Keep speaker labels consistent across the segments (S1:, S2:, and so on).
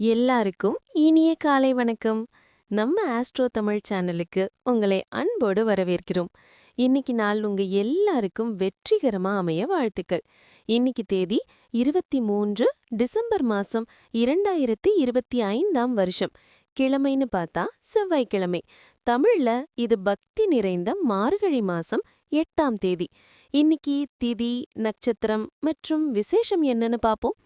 S1: எல்லாருக்கும் இனிய காலை வணக்கம். நம்ம ஆஸ்ட்ரோ தமிழ் சேனலுக்கு உங்களை அன்போடு வரவேற்கிறோம். இன்னைக்கு நாள் உங்க எல்லாருக்கும் வெற்றிகரமா அமைய வாழ்த்துக்கள். இன்னைக்கு தேதி இருபத்தி மூன்று டிசம்பர் மாசம் இரண்டாயிரத்தி இருபத்தி ஐந்தாம் வருஷம். கிழமைன்னு பார்த்தா செவ்வாய்க்கிழமை. தமிழ்ல இது பக்தி நிறைந்த மார்கழி மாசம் எட்டாம் தேதி. இன்னைக்கு திதி நட்சத்திரம் மற்றும் விசேஷம் என்னன்னு பாப்போம்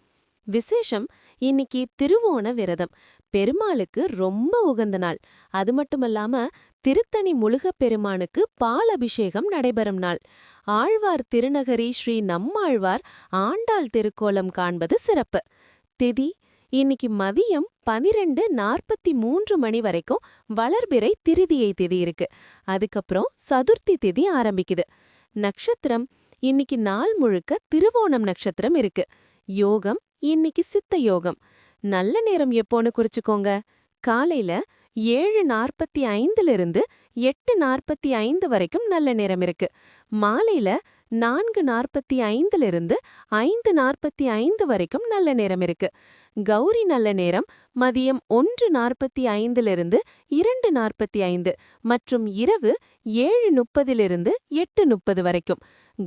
S1: விசேஷம் இன்னைக்கு திருவோண விரதம். பெருமாளுக்கு ரொம்ப உகந்த நாள். அது மட்டுமல்லாம திருத்தணி முழுகப் பெருமானுக்கு பால் அபிஷேகம் நடைபெறும் நாள். ஆழ்வார் திருநகரி ஸ்ரீ நம்மாழ்வார் ஆண்டாள் திருக்கோலம் காண்பது சிறப்பு. திதி இன்னைக்கு மதியம் பனிரெண்டு நாற்பத்தி மூன்று மணி வரைக்கும் வளர்பிறை திருதியை திதி இருக்கு. அதுக்கப்புறம் சதுர்த்தி திதி ஆரம்பிக்குது. நட்சத்திரம் இன்னைக்கு நாள் முழுக்க திருவோணம் நட்சத்திரம் இருக்கு. யோகம் இன்னைக்கு சித்த யோகம். நல்ல நேரம் எப்போன்னு குறிச்சுக்கோங்க. காலையில ஏழு நாற்பத்தி ஐந்துல இருந்து எட்டு நாற்பத்தி ஐந்து வரைக்கும் நல்ல நேரம் இருக்கு. மாலையில நான்கு நாற்பத்தி ஐந்துல இருந்து ஐந்து நாற்பத்தி ஐந்து வரைக்கும் நல்ல நேரம் இருக்கு. கௌரி நல்ல நேரம் மதியம் ஒன்று நாற்பத்தி ஐந்திலிருந்து இரண்டு நாற்பத்தி ஐந்து மற்றும் இரவு ஏழு முப்பதிலிருந்து எட்டு முப்பது வரைக்கும்.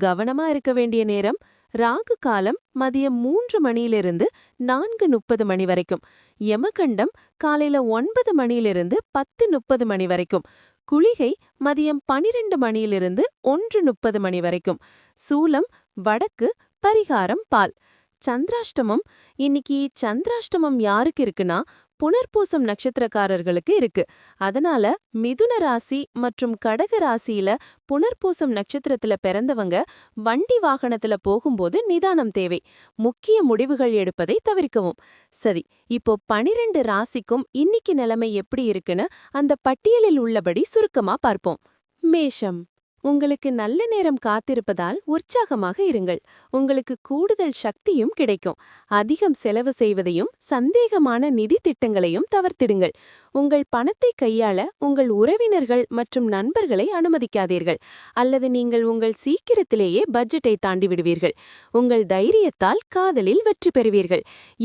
S1: கவனமா இருக்க வேண்டிய நேரம். ராகு காலம் மதியம் மூன்று மணியிலிருந்து நான்கு முப்பது மணி வரைக்கும். யமகண்டம் காலையில ஒன்பது மணியிலிருந்து பத்து முப்பது மணி வரைக்கும். குளிகை மதியம் பனிரெண்டு மணியிலிருந்து ஒன்று முப்பது மணி வரைக்கும். சூலம் வடக்கு பரிகாரம் பால். சந்திராஷ்டமம். இன்னைக்கு சந்திராஷ்டமம் யாருக்கு இருக்குன்னா புனர்பூசம் நட்சத்திரக்காரர்களுக்கு இருக்கு. அதனால மிதுன ராசி மற்றும் கடக ராசியில புனர்பூசம் நட்சத்திரத்துல பிறந்தவங்க வண்டி வாகனத்துல போகும்போது நிதானம் தேவை. முக்கிய முடிவுகள் எடுப்பதை தவிர்க்கவும். சரி இப்போ பனிரெண்டு ராசிக்கும் இன்னைக்கு நிலைமை எப்படி இருக்குன்னு அந்த பட்டியலில் உள்ளபடி சுருக்கமா பார்ப்போம். மேஷம். உங்களுக்கு நல்ல நேரம் காத்திருப்பதால் உற்சாகமாக இருங்கள். உங்களுக்கு கூடுதல் சக்தியும் கிடைக்கும். அதிகம் செலவு செய்வதையும் சந்தேகமான நிதி திட்டங்களையும் தவிர்த்திடுங்கள். உங்கள் பணத்தை கையாள உங்கள் உறவினர்கள் மற்றும் நண்பர்களை அனுமதிக்காதீர்கள். அல்லது நீங்கள் உங்கள் சீக்கிரத்திலேயே பட்ஜெட்டை தாண்டி விடுவீர்கள். உங்கள் தைரியத்தால் காதலில் வெற்றி பெறுவீர்கள்.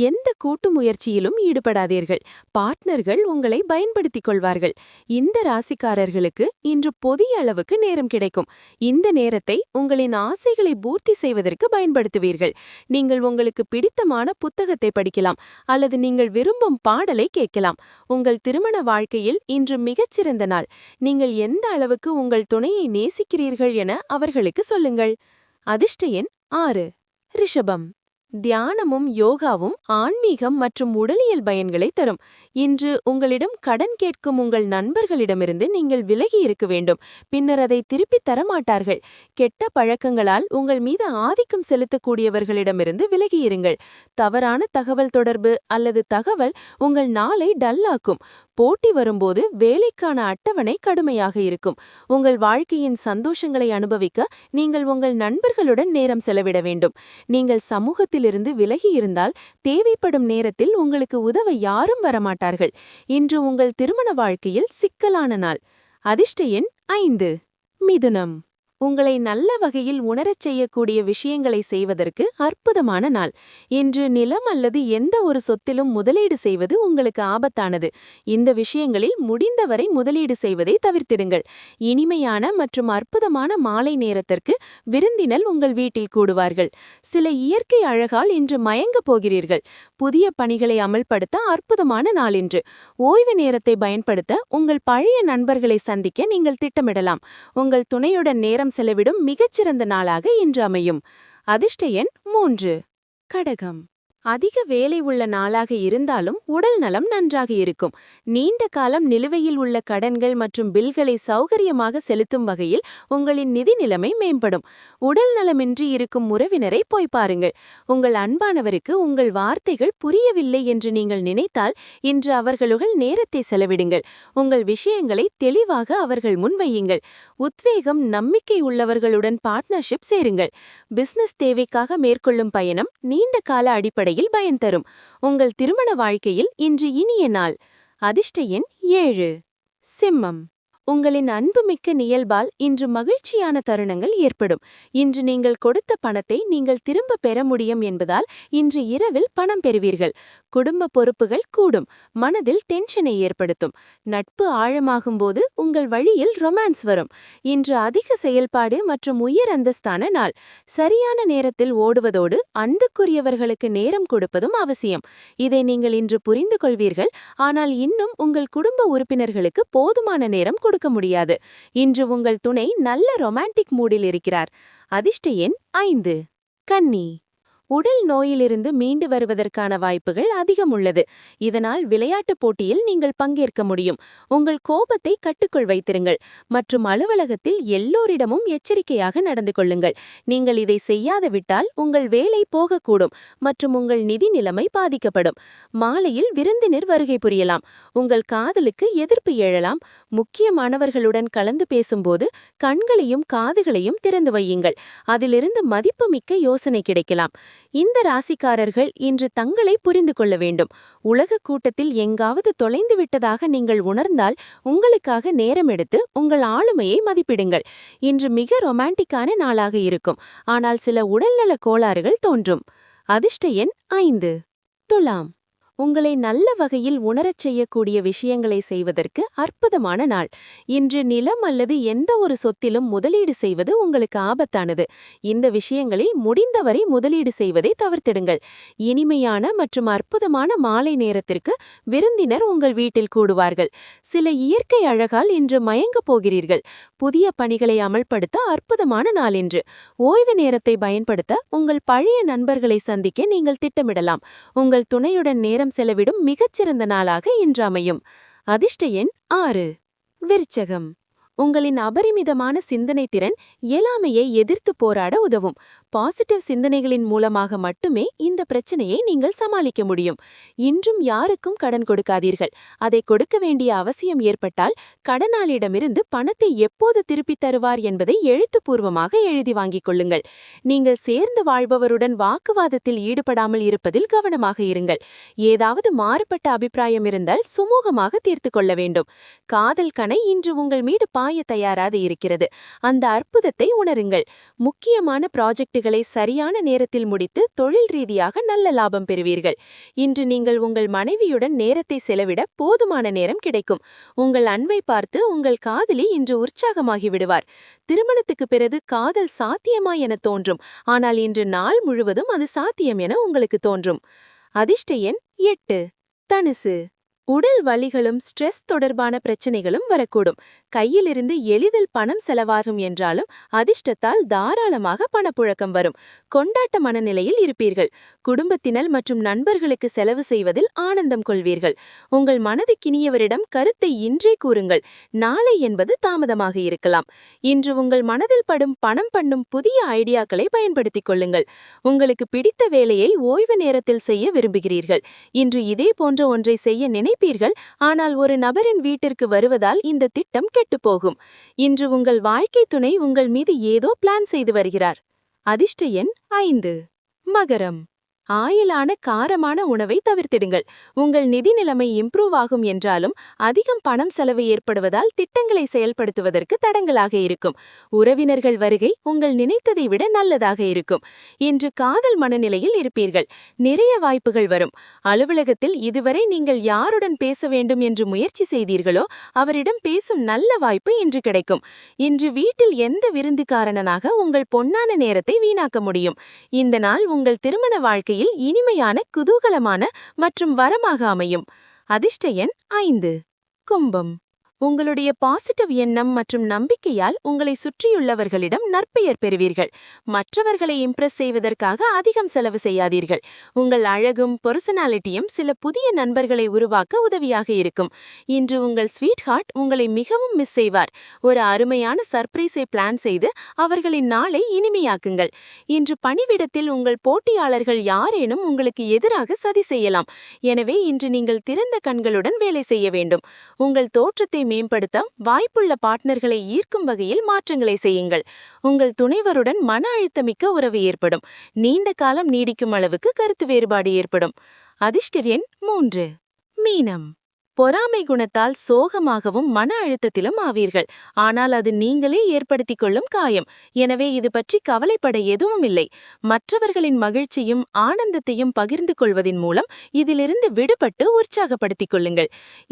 S1: எந்த கூட்டு முயற்சியிலும் ஈடுபடாதீர்கள். பார்ட்னர்கள் உங்களை பயன்படுத்திக் கொள்வார்கள். இந்த ராசிக்காரர்களுக்கு இன்று பொதிய அளவுக்கு நேரம் கிடைக்கும். இந்த நேரத்தை உங்களின் ஆசைகளை பூர்த்தி செய்வதற்கு பயன்படுத்துவீர்கள். நீங்கள் உங்களுக்கு பிடித்தமான புத்தகத்தை படிக்கலாம் அல்லது நீங்கள் விரும்பும் பாடலை கேட்கலாம். உங்கள் திருமண வாழ்க்கையில் இன்று மிகச்சிறந்த நாள். நீங்கள் எந்த அளவுக்கு உங்கள் துணையை நேசிக்கிறீர்கள் என அவர்களுக்கு சொல்லுங்கள். அதிர்ஷ்ட எண் ஆறு. ரிஷபம். தியானமும் யோகாவும் ஆன்மீகம் மற்றும் உடலியல் பயன்களை தரும். இன்று உங்களிடம் கடன் கேட்கும் உங்கள் நண்பர்களிடமிருந்து நீங்கள் விலகி இருக்க வேண்டும். பின்னர் அதை திருப்பித் தரமாட்டார்கள். கெட்ட பழக்கங்களால் உங்கள் மீது ஆதிக்கம் செலுத்தக்கூடியவர்களிடமிருந்து விலகியிருங்கள் தவறான தகவல் தொடர்பு அல்லது தகவல் உங்கள் நாளை டல்லாக்கும். போட்டி வரும்போது வேலைக்கான அட்டவணை கடுமையாக இருக்கும். உங்கள் வாழ்க்கையின் சந்தோஷங்களை அனுபவிக்க நீங்கள் உங்கள் நண்பர்களுடன் நேரம் செலவிட வேண்டும். நீங்கள் சமூகத்திலிருந்து விலகி இருந்தால் தேவைப்படும் நேரத்தில் உங்களுக்கு உதவ யாரும் வரமாட்டார்கள். இன்று உங்கள் திருமண வாழ்க்கையில் சிக்கலான நாள். அதிர்ஷ்ட எண் ஐந்து. மிதுனம். உங்களை நல்ல வகையில் உணரச் செய்யக்கூடிய விஷயங்களை செய்வதற்கு அற்புதமான நாள். இன்று நிலம் அல்லது எந்த ஒரு சொத்திலும் முதலீடு செய்வது உங்களுக்கு ஆபத்தானது. இந்த விஷயங்களில் முடிந்தவரை முதலீடு செய்வதை தவிர்த்திடுங்கள். இனிமையான மற்றும் அற்புதமான மாலை நேரத்திற்கு விருந்தினல் உங்கள் வீட்டில் கூடுவார்கள். சில இயற்கை அழகால் இன்று மயங்கப் போகிறீர்கள். புதிய பணிகளை அமல்படுத்த அற்புதமான நாள் இன்று. ஓய்வு நேரத்தை பயன்படுத்த உங்கள் பழைய நண்பர்களை சந்திக்க நீங்கள் திட்டமிடலாம். உங்கள் துணையுடன் நேரம் செலவிடும் மிகச்சிறந்த நாளாக இன்று அமையும். அதிர்ஷ்ட எண் மூன்று. கடகம். அதிக வேலை உள்ள நாளாக இருந்தாலும் உடல் நலம் நன்றாக இருக்கும். நீண்ட காலம் நிலுவையில் உள்ள கடன்கள் மற்றும் பில்களை சௌகரியமாக செலுத்தும் வகையில் உங்களின் நிதி நிலைமை மேம்படும். உடல் நலமின்றி இருக்கும் உறவினரை போய் பாருங்கள். உங்கள் அன்பானவருக்கு உங்கள் வார்த்தைகள் புரியவில்லை என்று நீங்கள் நினைத்தால் இன்று அவர்களுடன் நேரத்தை செலவிடுங்கள். உங்கள் விஷயங்களை தெளிவாக அவர்கள் முன்வையுங்கள். உத்வேகம் நம்பிக்கை உள்ளவர்களுடன் பார்ட்னர்ஷிப் சேருங்கள். பிசினஸ் தேவைக்காக மேற்கொள்ளும் பயணம் நீண்ட கால அடிப்படை அடிப்படையில் பயன் தரும். உங்கள் திருமண வாழ்க்கையில் இன்று இனிய நாள். அதிர்ஷ்ட எண் ஏழு. சிம்மம். உங்களின் அன்புமிக்க நியல்பால் இன்று மகிழ்ச்சியான தருணங்கள் ஏற்படும். இன்று நீங்கள் கொடுத்த பணத்தை நீங்கள் திரும்ப பெற முடியும் என்பதால் இன்று இரவில் பணம் பெறுவீர்கள். குடும்ப பொறுப்புகள் கூடும். மனதில் டென்ஷனை ஏற்படுத்தும். நட்பு ஆழமாகும்போது உங்கள் வழியில் ரொமான்ஸ் வரும். இன்று அதிக செயல்பாடு மற்றும் உயர் அந்தஸ்தான நாள். சரியான நேரத்தில் ஓடுவதோடு அன்புக்குரியவர்களுக்கு நேரம் கொடுப்பதும் அவசியம். இதை நீங்கள் இன்று புரிந்து கொள்வீர்கள் ஆனால் இன்னும் உங்கள் குடும்ப உறுப்பினர்களுக்கு போதுமான நேரம் கொடுக்க முடியாது. இன்று உங்கள் துணை நல்ல ரொமான்டிக் மூடில் இருக்கிறார். அதிர்ஷ்ட எண் ஐந்து. கன்னி. உடல் நோயிலிருந்து மீண்டு வருவதற்கான வாய்ப்புகள் அதிகம் உள்ளது இதனால் விளையாட்டுப் போட்டியில் நீங்கள் பங்கேற்க முடியும். உங்கள் கோபத்தை கட்டுக்குள் வைத்திருங்கள். மற்றும் அலுவலகத்தில் எல்லோரிடமும் எச்சரிக்கையாக நடந்து கொள்ளுங்கள். நீங்கள் இதை செய்யாது விட்டால் உங்கள் வேலை போகக்கூடும் மற்றும் உங்கள் நிதி நிலைமை பாதிக்கப்படும். மாலையில் விருந்தினர் வருகை புரியலாம். உங்கள் காதலுக்கு எதிர்ப்பு எழலாம். முக்கியமானவர்களுடன் கலந்து பேசும்போது கண்களையும் காதுகளையும் திறந்து வையுங்கள். அதிலிருந்து மதிப்புமிக்க யோசனை கிடைக்கலாம். இந்த ராசிக்காரர்கள் இன்று தங்களை புரிந்து கொள்ள வேண்டும். உலக கூட்டத்தில் எங்காவது தொலைந்து விட்டதாக நீங்கள் உணர்ந்தால் உங்களுக்காக நேரம் எடுத்து உங்கள் ஆளுமையை மதிப்பிடுங்கள். இன்று மிக ரொமான்டிக்கான நாளாக இருக்கும். ஆனால் சில உடல்நல கோளாறுகள் தோன்றும். அதிர்ஷ்ட எண் ஐந்து. துலாம். உங்களை நல்ல வகையில் உணரச் செய்யக்கூடிய விஷயங்களை செய்வதற்கு அற்புதமான நாள். இன்று நிலம் அல்லது எந்த ஒரு சொத்திலும் முதலீடு செய்வது உங்களுக்கு ஆபத்தானது. இந்த விஷயங்களில் முடிந்தவரை முதலீடு செய்வதை தவிர்த்திடுங்கள். இனிமையான மற்றும் அற்புதமான மாலை நேரத்திற்கு விருந்தினர் உங்கள் வீட்டில் கூடுவார்கள். சில இயற்கை அழகால் இன்று மயங்கப் போகிறீர்கள். புதிய பணிகளை அமல்படுத்த அற்புதமான நாள் இன்று. ஓய்வு நேரத்தை பயன்படுத்த உங்கள் பழைய நண்பர்களை சந்திக்க நீங்கள் திட்டமிடலாம். உங்கள் துணையுடன் நேரம் செலவிடும் மிகச்சிறந்த நாளாக இன்று அமையும். அதிர்ஷ்ட எண் ஆறு. விருச்சகம். உங்களின் அபரிமிதமான சிந்தனை திறன் இயலாமையை எதிர்த்து போராட உதவும். பாசிட்டிவ் சிந்தனைகளின் மூலமாக மட்டுமே இந்த பிரச்சனையை நீங்கள் சமாளிக்க முடியும். இன்றும் யாருக்கும் கடன் கொடுக்காதீர்கள். அதை கொடுக்க வேண்டிய அவசியம் ஏற்பட்டால் கடனாளியிடமிருந்து பணத்தை எப்போது திருப்பித் தருவார் என்பதை எழுத்துப்பூர்வமாக எழுதி வாங்கிக் கொள்ளுங்கள். நீங்கள் சேர்ந்து வாழ்பவருடன் வாக்குவாதத்தில் ஈடுபடாமல் இருப்பதில் கவனமாக இருங்கள். ஏதாவது மாறுபட்ட அபிப்பிராயம் இருந்தால் சுமூகமாக தீர்த்து கொள்ள வேண்டும். காதல் கணை இன்று உங்கள் மீது பாய தயாராக இருக்கிறது. அந்த அற்புதத்தை உணருங்கள். முக்கியமான ப்ராஜெக்ட் முயற்சிகளை சரியான நேரத்தில் முடித்து தொழில் ரீதியாக நல்ல லாபம் பெறுவீர்கள். இன்று நீங்கள் உங்கள் மனைவியுடன் நேரத்தை செலவிட போதுமான நேரம் கிடைக்கும். உங்கள் அன்பை பார்த்து உங்கள் காதலி இன்று உற்சாகமாகி விடுவார். திருமணத்துக்கு பிறகு காதல் சாத்தியமா என தோன்றும். ஆனால் இன்று நாள் முழுவதும் அது சாத்தியம் என உங்களுக்கு தோன்றும். அதிர்ஷ்ட எண் எட்டு. தனுசு. உடல் வலிகளும் ஸ்ட்ரெஸ் தொடர்பான பிரச்சனைகளும் வரக்கூடும். கையிலிருந்து எளிதில் பணம் செலவாகும் என்றாலும் அதிர்ஷ்டத்தால் தாராளமாக பணப்புழக்கம் வரும். கொண்டாட்ட மனநிலையில் இருப்பீர்கள். குடும்பத்தினர் மற்றும் நண்பர்களுக்கு செலவு செய்வதில் ஆனந்தம் கொள்வீர்கள். உங்கள் மனதுக்கினியவரிடம் கருத்தை இன்றே கூறுங்கள். நாளை என்பது தாமதமாக இருக்கலாம். இன்று உங்கள் மனதில் படும் பணம் பண்ணும் புதிய ஐடியாக்களை பயன்படுத்திக் கொள்ளுங்கள். உங்களுக்கு பிடித்த வேலையை ஓய்வு நேரத்தில் செய்ய விரும்புகிறீர்கள். இன்று இதே போன்ற ஒன்றை செய்ய நினைப்பீர்கள் ஆனால் ஒரு நபரின் வீட்டிற்கு வருவதால் இந்த திட்டம் கெட்டுப்போகும். இன்று உங்கள் வாழ்க்கை துணை உங்கள் மீது ஏதோ பிளான் செய்து வருகிறார். அதிர்ஷ்ட எண் ஐந்து. மகரம். ஆயிலான காரமான உணவை தவிர்த்திடுங்கள். உங்கள் நிதி நிலைமை இம்ப்ரூவ் ஆகும் என்றாலும் அதிகம் பணம் செலவு ஏற்படுவதால் திட்டங்களை செயல்படுத்துவதற்கு தடங்களாக இருக்கும். உறவினர்கள் வருகை உங்கள் நினைத்ததை விட நல்லதாக இருக்கும். இன்று காதல் மனநிலையில் இருப்பீர்கள். நிறைய வாய்ப்புகள் வரும். அலுவலகத்தில் இதுவரை நீங்கள் யாருடன் பேச வேண்டும் என்று முயற்சி செய்தீர்களோ அவரிடம் பேசும் நல்ல வாய்ப்பு இன்று கிடைக்கும். இன்று வீட்டில் எந்த விருந்துக்காரனாக உங்கள் பொன்னான நேரத்தை வீணாக்க முடியும்? இந்த நாள் உங்கள் திருமண வாழ்க்கையில் இனிமையான குதூகலமான மற்றும் வரமாக அமையும். அதிர்ஷ்ட எண் ஐந்து. கும்பம். உங்களுடைய பாசிட்டிவ் எண்ணம் மற்றும் நம்பிக்கையால் உங்களை சுற்றியுள்ளவர்களிடம் நற்பெயர் பெறுவீர்கள். மற்றவர்களை இம்ப்ரெஸ் செய்வதற்காக அதிகம் செலவு செய்யாதீர்கள். உங்கள் அழகும் பர்சனாலிட்டியும் சில புதிய நண்பர்களை உருவாக்க உதவியாக இருக்கும். இன்று உங்கள் ஸ்வீட் ஹார்ட் உங்களை மிகவும் மிஸ் செய்வார். ஒரு அருமையான சர்ப்ரைஸை பிளான் செய்து அவர்களின் நாளை இனிமையாக்குங்கள். இன்று பணிவிடத்தில் உங்கள் போட்டியாளர்கள் யாரேனும் உங்களுக்கு எதிராக சதி செய்யலாம். எனவே இன்று நீங்கள் திறந்த கண்களுடன் வேலை செய்ய வேண்டும். உங்கள் தோற்றத்தை மேம்படுத்த வாய்ப்புள்ள பார்ட்னர்களை ஈர்க்கும் வகையில் மாற்றங்களை செய்யுங்கள். உங்கள் துணைவருடன் மன அழுத்தமிக்க உறவு ஏற்படும். நீண்ட காலம் நீடிக்கும் அளவுக்கு கருத்து வேறுபாடு ஏற்படும். அதிர்ஷ்ட எண் மூன்று. மீனம்.
S2: பொறாமை குணத்தால் சோகமாகவும் மன அழுத்தத்திலும் ஆவீர்கள். ஆனால் அது நீங்களே ஏற்படுத்திக் கொள்ளும் காயம். எனவே இது பற்றி கவலைப்பட எதுவும் இல்லை. மற்றவர்களின் மகிழ்ச்சியும் ஆனந்தத்தையும் பகிர்ந்து கொள்வதின் மூலம் இதிலிருந்து விடுபட்டு உற்சாகப்படுத்திக் கொள்ளுங்கள்.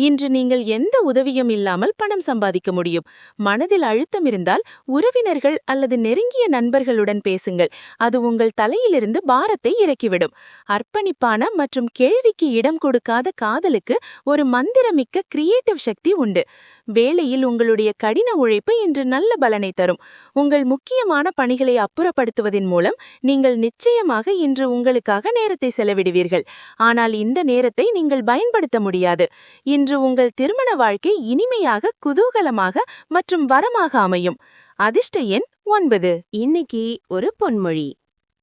S2: இன்று நீங்கள் எந்த உதவியும் இல்லாமல் பணம் சம்பாதிக்க முடியும். மனதில் அழுத்தம் இருந்தால் உறவினர்கள் அல்லது நெருங்கிய நண்பர்களுடன் பேசுங்கள். அது உங்கள் தலையிலிருந்து பாரத்தை இறக்கிவிடும். அர்ப்பணிப்பான மற்றும் கேள்விக்கு இடம் கொடுக்காத காதலுக்கு ஒரு மந்திரமிக்க கிரியேட்டிவ் சக்தி உண்டு. வேலையில் உங்களுடைய கடின உழைப்பு இன்று நல்ல பலனை தரும். உங்கள் முக்கியமான பணிகளை அப்புறப்படுத்துவதன் மூலம் நீங்கள் நிச்சயமாக இன்று உங்களுக்காக நேரத்தை செலவிடுவீர்கள். ஆனால் இந்த நேரத்தை நீங்கள் பயன்படுத்த முடியாது. இன்று உங்கள் திருமண வாழ்க்கை இனிமையாக குதூகலமாக மற்றும் வரமாக அமையும். அதிர்ஷ்ட எண் ஒன்பது.
S1: இன்னைக்கு ஒரு பொன்மொழி.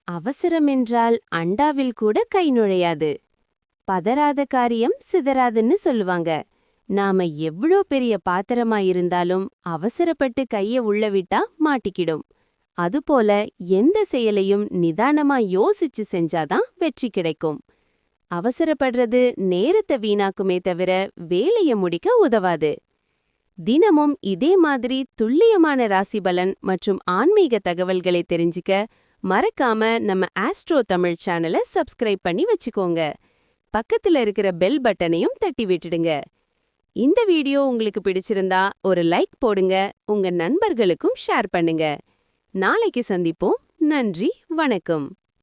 S1: அவசரம் என்றால் அண்டாவில் கூட கை நுழையாது. பதறாத காரியம் சிதறாதுன்னு சொல்லுவாங்க. நாம எவ்ளோ பெரிய பாத்திரமா இருந்தாலும் அவசரப்பட்டு கைய உள்ள விட்டா மாட்டிக்கிடும். அதுபோல எந்த செயலையும் நிதானமா யோசிச்சு செஞ்சாதான் வெற்றி கிடைக்கும். அவசரப்படுறது நேரத்தை வீணாக்குமே தவிர வேலையை முடிக்க உதவாது. தினமும் இதே மாதிரி துல்லியமான ராசி பலன் மற்றும் ஆன்மீக தகவல்களை தெரிஞ்சுக்க மறக்காம நம்ம ஆஸ்ட்ரோ தமிழ் சேனலை சப்ஸ்கிரைப் பண்ணி வச்சுக்கோங்க. பக்கத்துல இருக்கிற பெல் பட்டனையும் தட்டி விட்டுடுங்க. இந்த வீடியோ உங்களுக்கு பிடிச்சிருந்தா ஒரு லைக் போடுங்க உங்க நண்பர்களுக்கும் ஷேர் பண்ணுங்க. நாளைக்கு சந்திப்போம். நன்றி வணக்கம்.